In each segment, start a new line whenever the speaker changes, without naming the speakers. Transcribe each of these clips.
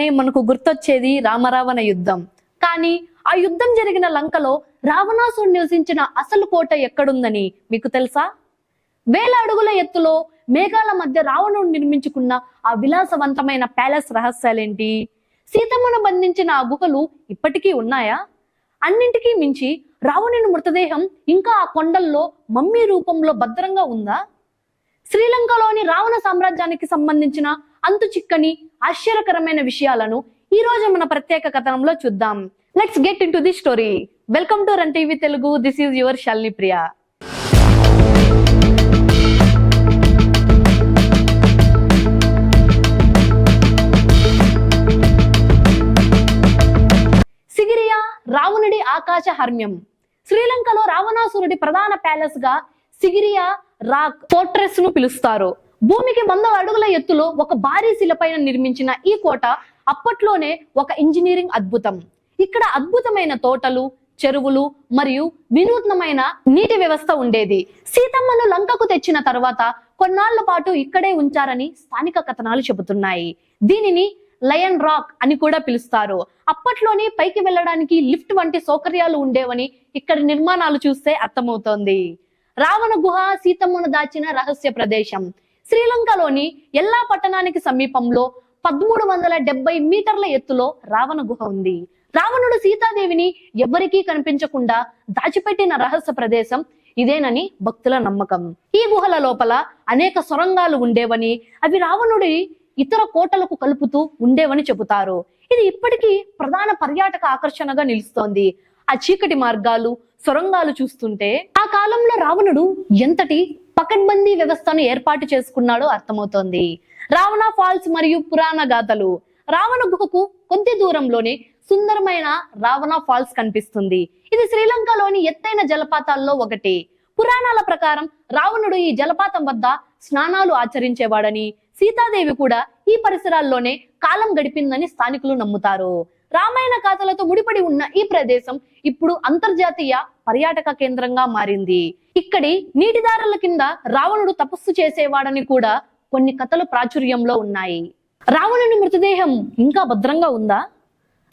అనగానే మనకు గుర్తొచ్చేది రామరావణ యుద్ధం. కానీ ఆ యుద్ధం జరిగిన లంకలో రావణాసుడు నివసించిన అసలు కోట ఎక్కడుందని మీకు తెలుసా? వేల అడుగుల ఎత్తులో మేఘాల మధ్య రావణుడు నిర్మించుకున్న ఆ విలాసవంతమైన ప్యాలెస్ రహస్యాలేంటి? సీతమ్మను బంధించిన ఆ గుహలు ఇప్పటికీ ఉన్నాయా? అన్నింటికీ మించి రావణుని మృతదేహం ఇంకా ఆ కొండల్లో మమ్మీ రూపంలో భద్రంగా ఉందా? శ్రీలంకలోని రావణ సామ్రాజ్యానికి సంబంధించిన అంతు చిక్కని ఆశ్చర్యకరమైన విషయాలను ఈ రోజు మన ప్రత్యేక కథనంలో చూద్దాం. Let's get into the story welcome to run TV Telugu this is your Shalini Priya Sigiriya రావణుడి ఆకాశ హర్మ్యం. శ్రీలంకలో రావణాసురుడి ప్రధాన ప్యాలెస్గా సిగిరియా రాక్ ఫోర్ట్రెస్ను పిలుస్తారు. భూమికి వంద అడుగుల ఎత్తులో ఒక భారీ శిలపైన నిర్మించిన ఈ కోట అప్పట్లోనే ఒక ఇంజనీరింగ్ అద్భుతం. ఇక్కడ అద్భుతమైన తోటలు చెరువులు మరియు వినూత్నమైన నీటి వ్యవస్థ ఉండేది. సీతమ్మను లంకకు తెచ్చిన తర్వాత కొన్నాళ్ళ పాటు ఇక్కడే ఉంచారని స్థానిక కథనాలు చెబుతున్నాయి. దీనిని లయన్ రాక్ అని కూడా పిలుస్తారు. అప్పట్లోనే పైకి వెళ్ళడానికి లిఫ్ట్ వంటి సౌకర్యాలు ఉండేవని ఇక్కడ నిర్మాణాలు చూస్తే అర్థమవుతోంది. రావణ గుహ సీతమ్మను దాచిన రహస్య ప్రదేశం. శ్రీలంకలోని ఎల్లా పట్టణానికి సమీపంలో పదమూడు వందల డెబ్బై మీటర్ల ఎత్తులో రావణ గుహ ఉంది. రావణుడు సీతాదేవిని ఎవ్వరికీ కనిపించకుండా దాచిపెట్టిన రహస్య ప్రదేశం ఇదేనని భక్తుల నమ్మకం. ఈ గుహల లోపల అనేక సొరంగాలు ఉండేవని అవి రావణుడి ఇతర కోటలకు కలుపుతూ ఉండేవని చెబుతారు. ఇది ఇప్పటికీ ప్రధాన పర్యాటక ఆకర్షణగా నిలుస్తోంది. ఆ చీకటి మార్గాలు సొరంగాలు చూస్తుంటే ఆ కాలంలో రావణుడు ఎంతటి పకడ్బందీ వ్యవస్థను ఏర్పాటు చేసుకున్నాడో అర్థమవుతోంది. రావణ ఫాల్స్ మరియు పురాణ గాథలు. రావణ గుహకు కొద్ది దూరంలోనే సుందరమైన రావణ ఫాల్స్ కనిపిస్తుంది. ఇది శ్రీలంకలోని ఎత్తైన జలపాతాల్లో ఒకటి. పురాణాల ప్రకారం రావణుడు ఈ జలపాతం వద్ద స్నానాలు ఆచరించేవాడని సీతాదేవి కూడా ఈ పరిసరాల్లోనే కాలం గడిపిందని స్థానికులు నమ్ముతారు. రామాయణ కథలతో ముడిపడి ఉన్న ఈ ప్రదేశం ఇప్పుడు అంతర్జాతీయ పర్యాటక కేంద్రంగా మారింది. ఇక్కడి నీటిదారుల కింద రావణుడు తపస్సు చేసేవాడని కూడా కొన్ని కథలు ప్రాచుర్యంలో ఉన్నాయి. రావణుని మృతదేహం ఇంకా భద్రంగా ఉందా?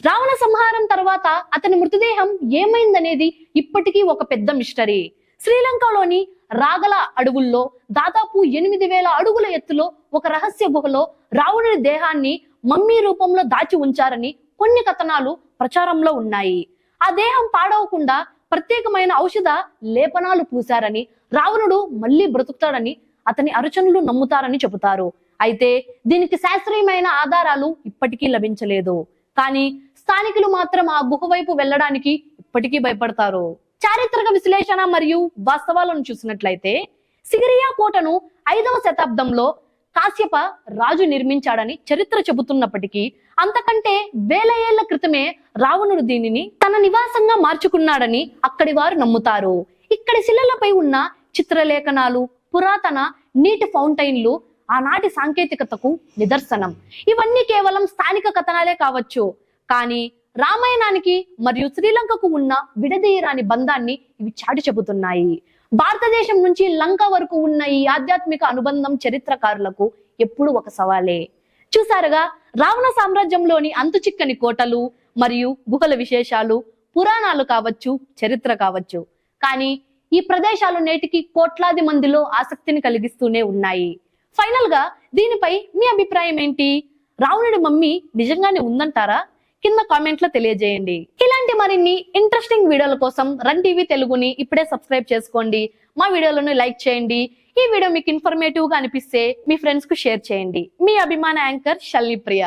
రావణ సంహారం తర్వాత అతని మృతదేహం ఏమైందనేది ఇప్పటికీ ఒక పెద్ద మిస్టరీ. శ్రీలంకలోని రాగల అడవుల్లో దాదాపు ఎనిమిది వేల అడుగుల ఎత్తులో ఒక రహస్య గుహలో రావణుని దేహాన్ని మమ్మీ రూపంలో దాచి ఉంచారని కొన్ని కథనాలు ప్రచారంలో ఉన్నాయి. ఆ దేహం పాడవకుండా ప్రత్యేకమైన ఔషధ లేపనాలు పూశారని రావణుడు మళ్ళీ బ్రతుకుతాడని అతని అరుచనులు నమ్ముతారని చెబుతారు. అయితే దీనికి శాస్త్రీయమైన ఆధారాలు ఇప్పటికీ లభించలేదు. కానీ స్థానికులు మాత్రం ఆ గుహ వైపు వెళ్ళడానికి ఇప్పటికీ భయపడతారు. చారిత్రక విశ్లేషణ మరియు వాస్తవాలను చూసినట్లయితే సిగిరియా కోటను ఐదవ శతాబ్దంలో కాశ్యప రాజు నిర్మించాడని చరిత్ర చెబుతున్నప్పటికీ అంతకంటే వేల ఏళ్ళ క్రితమే రావణుడు దీనిని తన నివాసంగా మార్చుకున్నాడని అక్కడి వారు నమ్ముతారు. ఇక్కడి శిలలపై ఉన్న చిత్రలేఖనాలు పురాతన నీటి ఫౌంటైన్లు ఆనాటి సాంకేతికతకు నిదర్శనం. ఇవన్నీ కేవలం స్థానిక కథనాలే కావచ్చు. కానీ రామాయణానికి మరియు శ్రీలంకకు ఉన్న విడదీయరాని బంధాన్ని ఇవి చాటి చెబుతున్నాయి. భారతదేశం నుంచి లంక వరకు ఉన్న ఈ ఆధ్యాత్మిక అనుబంధం చరిత్రకారులకు ఎప్పుడు ఒక సవాలే. చూసారుగా రావణ సామ్రాజ్యంలోని అంతుచిక్కని కోటలు మరియు గుహల విశేషాలు పురాణాలు కావచ్చు చరిత్ర కావచ్చు. కానీ ఈ ప్రదేశాలు నేటికి కోట్లాది మందిలో ఆసక్తిని కలిగిస్తూనే ఉన్నాయి. ఫైనల్గా దీనిపై మీ అభిప్రాయం ఏంటి? రావణుడి మమ్మీ నిజంగానే ఉందంటారా? కింద కామెంట్లో తెలియజేయండి. ఇలాంటి మరిన్ని ఇంట్రెస్టింగ్ వీడియోల కోసం రన్ టీవీ తెలుగుని ఇప్పుడే సబ్స్క్రైబ్ చేసుకోండి. మా వీడియోలను లైక్ చేయండి. ఈ వీడియో మీకు ఇన్ఫర్మేటివ్గా అనిపిస్తే మీ ఫ్రెండ్స్కు షేర్ చేయండి. మీ అభిమాన యాంకర్ షల్ని ప్రియ.